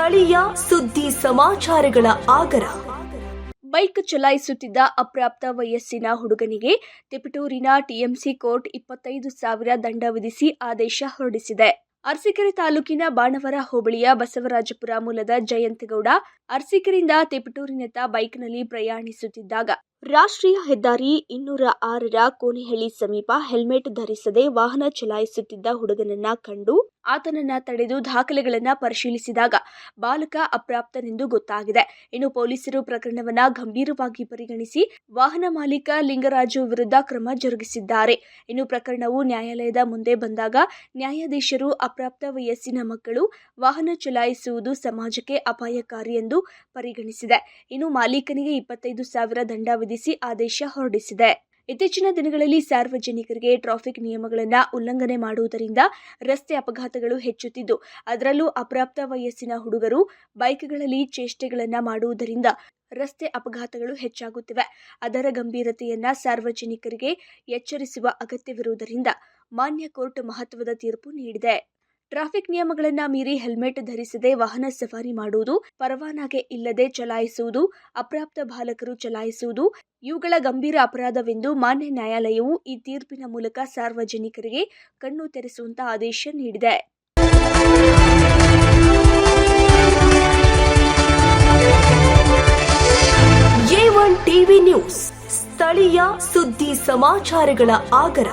ಸ್ಥಳೀಯ ಸುದ್ದಿ ಸಮಾಚಾರಗಳ ಆಗರ. ಬೈಕ್ ಚಲಾಯಿಸುತ್ತಿದ್ದ ಅಪ್ರಾಪ್ತ ವಯಸ್ಸಿನ ಹುಡುಗನಿಗೆ ತಿಪಟೂರಿನ ಟಿಎಂಸಿ ಕೋರ್ಟ್ ಇಪ್ಪತ್ತೈದು ಸಾವಿರ ದಂಡ ವಿಧಿಸಿ ಆದೇಶ ಹೊರಡಿಸಿದೆ. ಅರಸೀಕೆರೆ ತಾಲೂಕಿನ ಬಾಣವರ ಹೋಬಳಿಯ ಬಸವರಾಜಪುರ ಮೂಲದ ಜಯಂತಗೌಡ ಅರಸೀಕೆರೆಯಿಂದ ತಿಪಟೂರಿನತ್ತ ಬೈಕ್ನಲ್ಲಿ ಪ್ರಯಾಣಿಸುತ್ತಿದ್ದಾಗ ರಾಷ್ಟ್ರೀಯ ಹೆದ್ದಾರಿ ಇನ್ನೂರ ಆರರ ಕೋನೆಹಳ್ಳಿ ಸಮೀಪ ಹೆಲ್ಮೆಟ್ ಧರಿಸದೆ ವಾಹನ ಚಲಾಯಿಸುತ್ತಿದ್ದ ಹುಡುಗನನ್ನ ಕಂಡು ಆತನನ್ನ ತಡೆದು ದಾಖಲೆಗಳನ್ನು ಪರಿಶೀಲಿಸಿದಾಗ ಬಾಲಕ ಅಪ್ರಾಪ್ತನೆಂದು ಗೊತ್ತಾಗಿದೆ. ಇನ್ನು ಪೊಲೀಸರು ಪ್ರಕರಣವನ್ನ ಗಂಭೀರವಾಗಿ ಪರಿಗಣಿಸಿ ವಾಹನ ಮಾಲೀಕ ಲಿಂಗರಾಜು ವಿರುದ್ಧ ಕ್ರಮ ಜರುಗಿಸಿದ್ದಾರೆ. ಇನ್ನು ಪ್ರಕರಣವು ನ್ಯಾಯಾಲಯದ ಮುಂದೆ ಬಂದಾಗ ನ್ಯಾಯಾಧೀಶರು ಅಪ್ರಾಪ್ತ ವಯಸ್ಸಿನ ಮಕ್ಕಳು ವಾಹನ ಚಲಾಯಿಸುವುದು ಸಮಾಜಕ್ಕೆ ಅಪಾಯಕಾರಿ ಎಂದು ಪರಿಗಣಿಸಿದೆ. ಇನ್ನು ಮಾಲೀಕನಿಗೆ ಇಪ್ಪತ್ತೈದು ಸಾವಿರ ದಂಡ ವಿಧಿಸಿ ಆದೇಶ ಹೊರಡಿಸಿದೆ. ಇತ್ತೀಚಿನ ದಿನಗಳಲ್ಲಿ ಸಾರ್ವಜನಿಕರಿಗೆ ಟ್ರಾಫಿಕ್ ನಿಯಮಗಳನ್ನು ಉಲ್ಲಂಘನೆ ಮಾಡುವುದರಿಂದ ರಸ್ತೆ ಅಪಘಾತಗಳು ಹೆಚ್ಚುತ್ತಿದ್ದು, ಅದರಲ್ಲೂ ಅಪ್ರಾಪ್ತ ವಯಸ್ಸಿನ ಹುಡುಗರು ಬೈಕ್ಗಳಲ್ಲಿ ಚೇಷ್ಟೆಗಳನ್ನು ಮಾಡುವುದರಿಂದ ರಸ್ತೆ ಅಪಘಾತಗಳು ಹೆಚ್ಚಾಗುತ್ತಿವೆ. ಅದರ ಗಂಭೀರತೆಯನ್ನ ಸಾರ್ವಜನಿಕರಿಗೆ ಎಚ್ಚರಿಸುವ ಅಗತ್ಯವಿರುವುದರಿಂದ ಮಾನ್ಯ ಕೋರ್ಟ್ ಮಹತ್ವದ ತೀರ್ಪು ನೀಡಿದೆ. ಟ್ರಾಫಿಕ್ ನಿಯಮಗಳನ್ನು ಮೀರಿ ಹೆಲ್ಮೆಟ್ ಧರಿಸದೆ ವಾಹನ ಸವಾರಿ ಮಾಡುವುದು ಪರವಾನಗೆ ಇಲ್ಲದೆ ಚಲಾಯಿಸುವುದು, ಅಪ್ರಾಪ್ತ ಬಾಲಕರು ಚಲಾಯಿಸುವುದು ಇವುಗಳ ಗಂಭೀರ ಅಪರಾಧವೆಂದು ಮಾನ್ಯ ನ್ಯಾಯಾಲಯವು ಈ ತೀರ್ಪಿನ ಮೂಲಕ ಸಾರ್ವಜನಿಕರಿಗೆ ಕಣ್ಣು ತೆರೆಸುವಂತಹ ಆದೇಶ ನೀಡಿದೆ. ಎ ಟಿವಿ ನ್ಯೂಸ್, ಸ್ಥಳೀಯ ಸುದ್ದಿ ಸಮಾಚಾರಗಳ ಆಗರ.